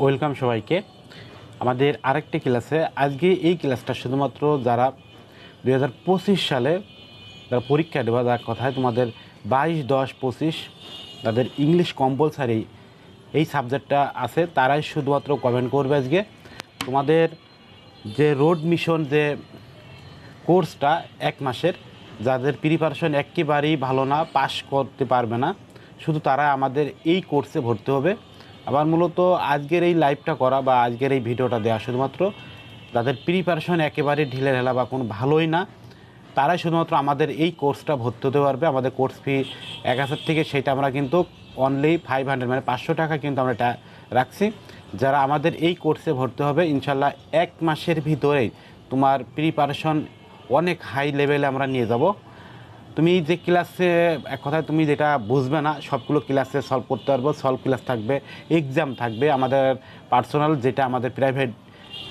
Welcome সবাইকে। আমাদের আরেকটি ক্লাসে, আজকে এই ক্লাসটা শুধুমাত্র যারা দুই হাজার পঁচিশ সালে যারা পরীক্ষা দেবা, যার কথায় তোমাদের বাইশ, দশ, পঁচিশ, তাদের ইংলিশ কম্পালসারি এই সাবজেক্টটা আছে, তারাই শুধুমাত্র কমেন্ট করবে আজকে। তোমাদের যে রোড মিশন যে কোর্সটা এক মাসের, যাদের প্রিপারেশন একেবারেই ভালো না পাশ করতে পারবে না, শুধু তারা আমাদের এই কোর্সে ভর্তি হবে। আবার মূলত আজকের এই লাইভটা করা বা আজকের এই ভিডিওটা দেওয়া শুধুমাত্র যাদের প্রিপারেশন একেবারে ঢিলে ঢেলা বা কোনো ভালোই না। তারাই শুধুমাত্র আমাদের এই কোর্সটা ভর্তি হতে পারবে। আমাদের কোর্স ফি এক হাজার থেকে সেটা আমরা কিন্তু অনলি ফাইভ হান্ড্রেড মানে পাঁচশো টাকা কিন্তু আমরা এটা রাখছি। যারা আমাদের এই কোর্সে ভর্তি হবে ইনশাল্লাহ এক মাসের ভিতরেই তোমার প্রিপারেশন অনেক হাই লেভেলে আমরা নিয়ে যাব। তুমি যে ক্লাসে এক কথায় তুমি যেটা বুঝবে না, সবগুলো ক্লাসে সলভ করতে পারব। সলভ ক্লাস থাকবে এক্সাম থাকবে, আমাদের পার্সোনাল যেটা আমাদের প্রাইভেট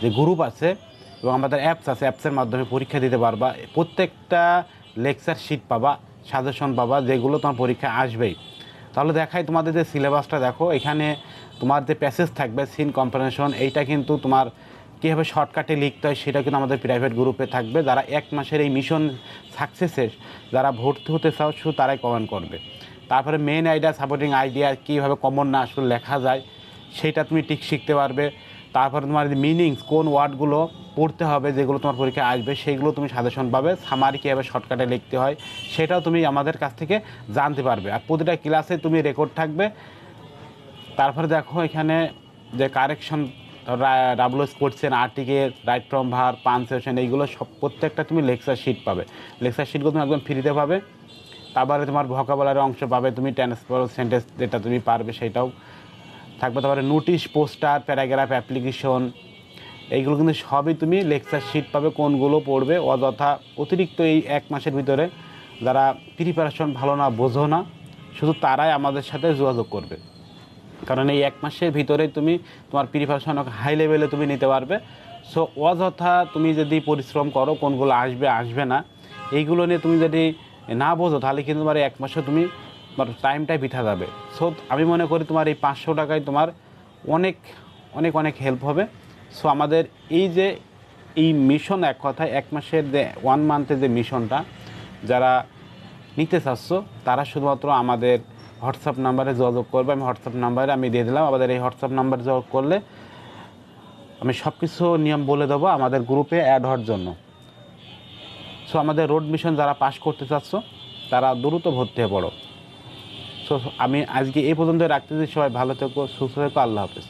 যে গ্রুপ আছে এবং আমাদের অ্যাপস আছে অ্যাপসের মাধ্যমে পরীক্ষা দিতে পারবা। প্রত্যেকটা লেকচার শিট পাবা সাজেশন পাবা, যেগুলো তোমার পরীক্ষায় আসবেই। তাহলে দেখাই তোমাদের যে সিলেবাসটা দেখো, এখানে তোমার যে প্যাসেজ থাকবে সিন কম্পারেশন এইটা কিন্তু তোমার কীভাবে শর্টকাটে লিখতে হয় সেটা কিন্তু আমাদের প্রাইভেট গ্রুপে থাকবে। যারা এক মাসের এই মিশন সাকসেসের যারা ভর্তি হতে চাও শুধু তারাই কমেন্ট করবে। তারপরে মেন আইডিয়া সাপোর্টিং আইডিয়া কীভাবে কমন না আসলে লেখা যায়, সেটা তুমি ঠিক শিখতে পারবে। তারপরে তোমার মিনিংস কোন ওয়ার্ডগুলো পড়তে হবে, যেগুলো তোমার পরীক্ষায় আসবে সেইগুলো তুমি সাজেশন পাবে। সামারি কীভাবে শর্টকাটে লিখতে হয়, সেটাও তুমি আমাদের কাছ থেকে জানতে পারবে। আর প্রতিটা ক্লাসে তুমি রেকর্ড থাকবে। তারপরে দেখো এখানে যে কারেকশন ডাবলস করছেন আর্টিকেল রাইট ফ্রম ভার পানসেশন এইগুলো সব প্রত্যেকটা তুমি লেকচার শিট পাবে। লেকচার শিটগুলো তুমি একদম ফ্রিতে পাবে। তারপরে তোমার ভকাবলার অংশ পাবে, তুমি ট্রান্সফার সেন্টেন্স যেটা তুমি পারবে সেটাও। থাকবে তারপরে নোটিশ পোস্টার প্যারাগ্রাফ অ্যাপ্লিকেশন এইগুলো কিন্তু সবই তুমি লেকচার শিট পাবে, কোনগুলো পড়বে, অযথা অতিরিক্ত এই এক মাসের ভিতরে যারা প্রিপারেশন ভালো না, বোঝো না, শুধু তারাই আমাদের সাথে যোগাযোগ করবে। কারণ এই এক মাসের ভিতরে তুমি তোমার প্রিপারেশন হাই লেভেলে তুমি নিতে পারবে। সো অযথা তুমি যদি পরিশ্রম করো, কোনগুলো আসবে আসবে না, এইগুলো নিয়ে তুমি যদি না বোঝো, তাহলে কিন্তু তোমার এক মাসে তুমি তোমার টাইমটাই পিঠা যাবে। সো আমি মনে করি তোমার এই পাঁচশো টাকায় তোমার অনেক অনেক অনেক হেল্প হবে। সো আমাদের এই যে এই মিশন এক কথায়, এক মাসের যে ওয়ান মান্থের যে মিশনটা যারা নিতে চাচ্ছ, তারা শুধুমাত্র আমাদের হোয়াটসঅ্যাপ নাম্বারে যোগাযোগ করবে, আমি হোয়াটসঅ্যাপ নাম্বারে আমি দিয়ে দিলাম। আমাদের এই হোয়াটসঅ্যাপ নাম্বারে যোগাযোগ করলে আমি সব কিছু নিয়ম বলে দেবো আমাদের গ্রুপে অ্যাড হওয়ার জন্য। সো আমাদের রোড মিশন যারা পাস করতে চাচ্ছ, তারা দ্রুত ভর্তি হয়ে পড়ো। সো আমি আজকে এই পর্যন্ত রাখতেছি। সবাই ভালো থেকো, সুস্থ থেকো। আল্লাহ হাফেজ।